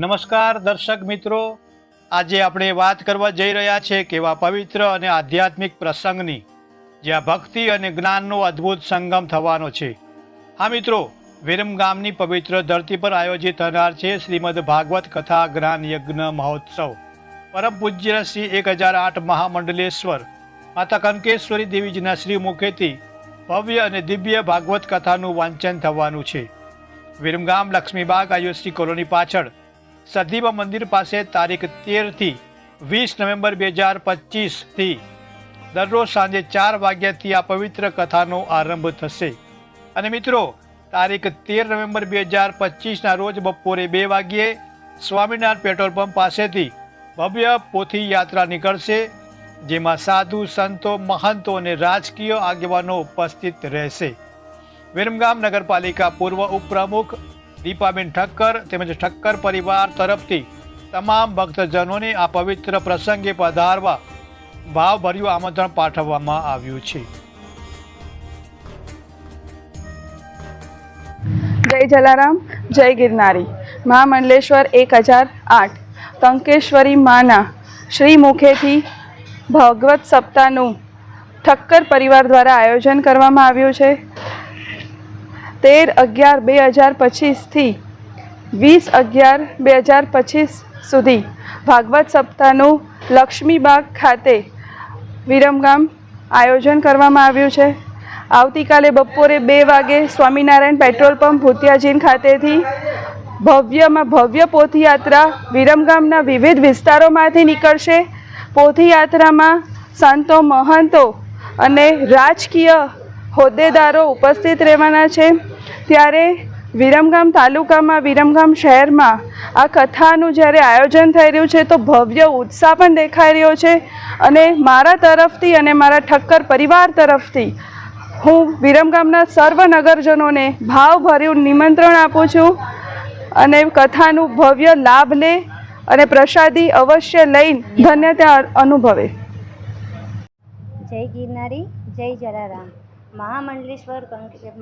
નમસ્કાર દર્શક મિત્રો. આજે આપણે વાત કરવા જઈ રહ્યા છે કે એવા પવિત્ર અને આધ્યાત્મિક પ્રસંગની, જ્યાં ભક્તિ અને જ્ઞાનનો અદ્ભુત સંગમ થવાનો છે. હા મિત્રો, વિરમ ગામની પવિત્ર ધરતી પર આયોજિત થનાર છે શ્રીમદ ભાગવત કથા જ્ઞાન યજ્ઞ મહોત્સવ. પરમ પૂજ્ય શ્રી એક હજાર આઠ મહામંડલેશ્વર, માતા કંકેશ્વરી દેવીજીના શ્રી મુખેથી ભવ્ય અને દિવ્ય ભાગવત કથાનું વાંચન થવાનું છે. વિરમગામ લક્ષ્મીબાગ આયુષી કોલોની પાછળ સદીવા મંદિર પાસે તારીખ તેરથી વીસ નવેમ્બર બે હજાર પચીસથી દરરોજ સાંજે ચાર વાગ્યાથી આ પવિત્ર કથાનો આરંભ થશે. અને મિત્રો, તારીખ તેર નવેમ્બર બે હજાર પચીસના રોજ બપોરે બે વાગ્યે સ્વામિનારાયણ પેટ્રોલ પંપ પાસેથી ભવ્ય પોથી યાત્રા નીકળશે, જેમાં સાધુ, સંતો, મહંતો અને રાજકીય આગેવાનો ઉપસ્થિત રહેશે. વિરમગામ નગરપાલિકા પૂર્વ ઉપપ્રમુખ દીપાબેન ઠક્કર તેમજ ઠક્કર પરિવાર તરફથી તમામ ભક્તજનોને આ પવિત્ર પ્રસંગે પધારવા ભાવભર્યું આમંત્રણ પાઠવવામાં આવ્યું છે. જય જલારામ, જય ગિરનારી. મહામંડલેશ્વર એક હજાર આઠ. તંકેશ્વરી માના શ્રી મુખેથી ભગવત સપ્તાહનું ઠક્કર પરિવાર દ્વારા આયોજન કરવામાં આવ્યું છે. તેર અગિયાર બે હજાર પચીસથી વીસ અગિયાર બે હજાર પચીસ સુધી ભાગવત સપ્તાહનું લક્ષ્મીબાગ ખાતે વિરમગામ આયોજન કરવામાં આવ્યું છે. આવતીકાલે બપોરે બે વાગે સ્વામિનારાયણ પેટ્રોલ પંપ ભૂતિયાજીન ખાતેથી ભવ્યમાં ભવ્ય પોથયાત્રા વિરમગામના વિવિધ વિસ્તારોમાંથી નીકળશે. પોથયાત્રામાં સંતો, મહંતો અને રાજકીય હોદ્દેદારો ઉપસ્થિત રહેવાના છે. ત્યારે વિરમગામ તાલુકામાં, વિરમગામ શહેરમાં આ કથાનું જ્યારે આયોજન થઈ રહ્યું છે, તો ભવ્ય ઉત્સાહ પણ દેખાઈ રહ્યો છે. અને મારા તરફથી અને મારા ઠક્કર પરિવાર તરફથી હું વિરમગામના સર્વ નગરજનોને ભાવભર્યું નિમંત્રણ આપું છું અને કથાનું ભવ્ય લાભ લે અને પ્રસાદી અવશ્ય લઈને ધન્યતા અનુભવે. જય ગિરનારી, જય જલારામ. મહામંડલેશ્વર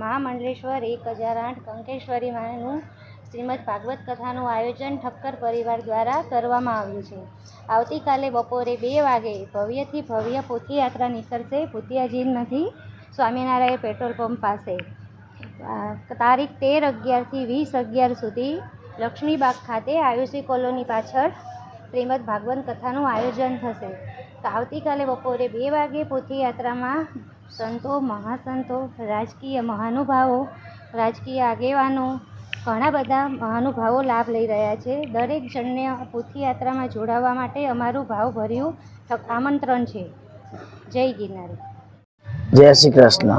મહામંડલેશ્વર એક હજાર આઠ કંકેશ્વરી માનું શ્રીમદ ભાગવત કથાનું આયોજન ઠક્કર પરિવાર દ્વારા કરવામાં આવ્યું છે. આવતીકાલે બપોરે બે વાગે ભવ્યથી ભવ્ય પોથીયાત્રા નીકળશે નથી સ્વામિનારાયણ પેટ્રોલ પંપ પાસે. તારીખ તેર અગિયારથી વીસ અગિયાર સુધી લક્ષ્મીબાગ ખાતે આયુષી કોલોની પાછળ શ્રીમદ ભાગવત કથાનું આયોજન થશે. આવતીકાલે બપોરે બે વાગે પોથીયાત્રામાં સંતો, મહાસંતો, રાજકીય મહાનુભાવો, રાજકીય આગેવાનો, ઘણા બધા મહાનુભાવો લાભ લઈ રહ્યા છે. દરેક જણને પોથીયાત્રામાં જોડાવા માટે અમારું ભાવભર્યું આમંત્રણ છે. જય ગિરનારી. જય શ્રી કૃષ્ણ.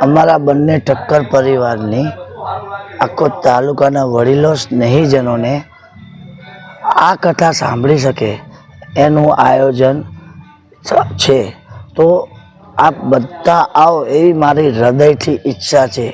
અમારા બંને ઠક્કર પરિવારની આખો તાલુકાના વડીલો સ્નેહીજનોને આ કથા સાંભળી શકે એનું આયોજન છે. તો આપ બધા આવો એવી મારી હૃદયથી ઈચ્છા છે.